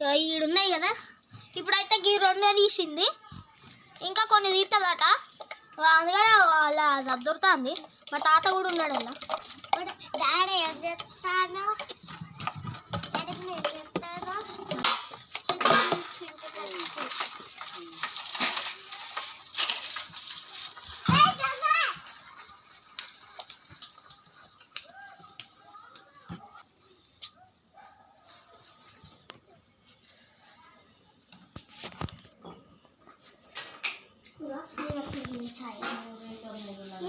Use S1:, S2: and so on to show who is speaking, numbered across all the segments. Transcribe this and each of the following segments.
S1: ఈడున్నాయి కదా. ఇప్పుడైతే గీ రెండే తీసింది. ఇంకా కొన్ని తీస్తుందట అందుకనే అలా దొరుకుతుంది మా తాత కూడా ఉన్నాడు అలా డాడీ ఏం చేస్తాడు?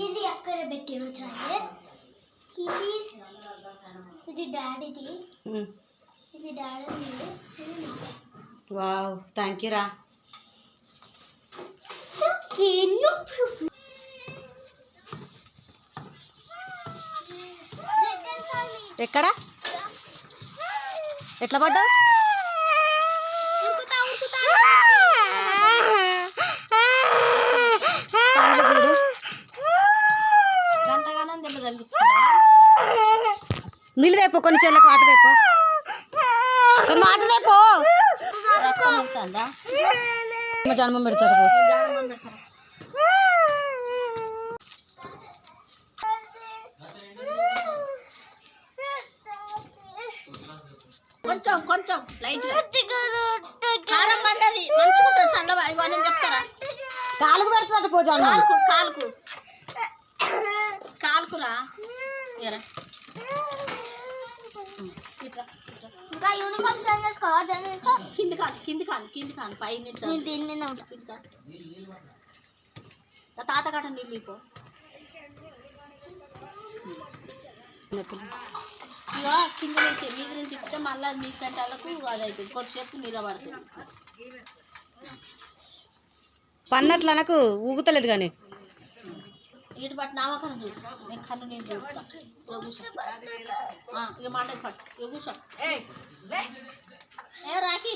S1: ఇది అక్కడ పెట్టిన చాయ్. ఇది ఇది డాడీది. ఇది డాడీది. ఇది నాది.
S2: వావ్ థ్యాంక్ యూ రా
S1: కిన్ను.
S2: ఎక్కడ? ఎట్లా పడ్డా నీళ్ళు తెపో కొన్ని చెల్లకు వాట తెపో కొన్ని మా జన్మం పెడతారు. పో.
S3: కొంచెం కొంచెం లైట్ కారం పడ్డది. మంచిగా ఉంటుంది సన్న ఇగో నేను చెప్తారా?
S2: కాలుకు పెడతాడు పో జన్మం.
S3: కాలుకు కాలుకు. కాలుకురా.
S1: ఇంకా యూనిఫామ్ చేంజ్ చేసుకోవా? చేంజ్ చేసుకో?
S3: కింది కాను కింది కాను కింది కాను పై నుంచి
S1: నేను దీని మీద ఉంటా.
S3: కింది. కాను నా తాత కాట నీళ్ళు ఇపో ఇక కింద నుంచి మీద నుంచి ఇస్తే మళ్ళీ మీ కంటాలకు అది అవుతుంది కొద్దిసేపు నిలబడుతుంది
S2: పన్నట్లు అనకు ఊగుతలేదు కానీ.
S3: ఇటు పట్టు నామకరం చూడు. నేను కన్ను నేను చూపుతా. కూర్చో. ఇక మాట పట్టు ఇక కూర్చో. ఏ రాకి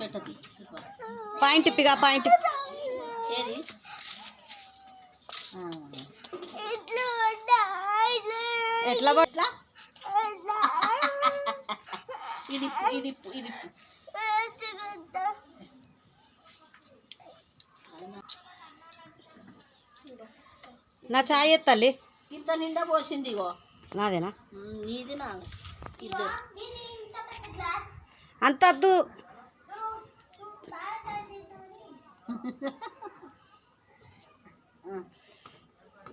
S3: పెట్టది
S2: పాయింట్ ఇప్పిగా పాయింట్
S3: ఏది? ఆ.
S2: ఎట్లా
S3: ఇట్లా. ఇది ఇది ఇది
S2: నా ఛాయ్ ఎత్తాలి.
S3: ఇంత నిండా పోసింది ఇగో.
S2: నాదేనా?
S3: ఉం, ఇది నా. ఇద్దరు
S2: అంత వద్దు.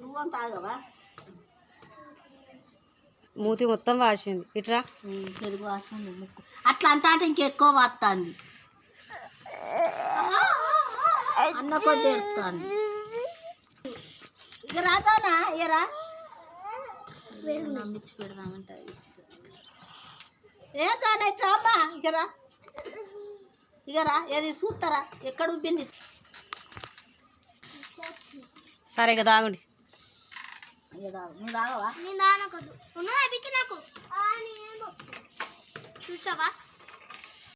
S3: నువ్వంత ఆగవా?
S2: మూతి మొత్తం వాసింది. ఇట్రా?
S3: పెరుగు వాసన ముక్కు. అట్లా అంతా అంటే ఇంకెక్కువ వస్తుంది అన్న కొద్ది వస్తుంది ఇక రాజానా? ఏరా నమ్మించి పెడదామంట ఏ జానా ఇట్లా అమ్మా ఇకరా ఇకరా ఏది చూస్తారా? ఎక్కడ ఉబ్బింది
S2: సరే కదా ఆగండి
S3: ఇక తాగు. నువ్వు తాగవా?
S1: నేను నాకు. చూసావా?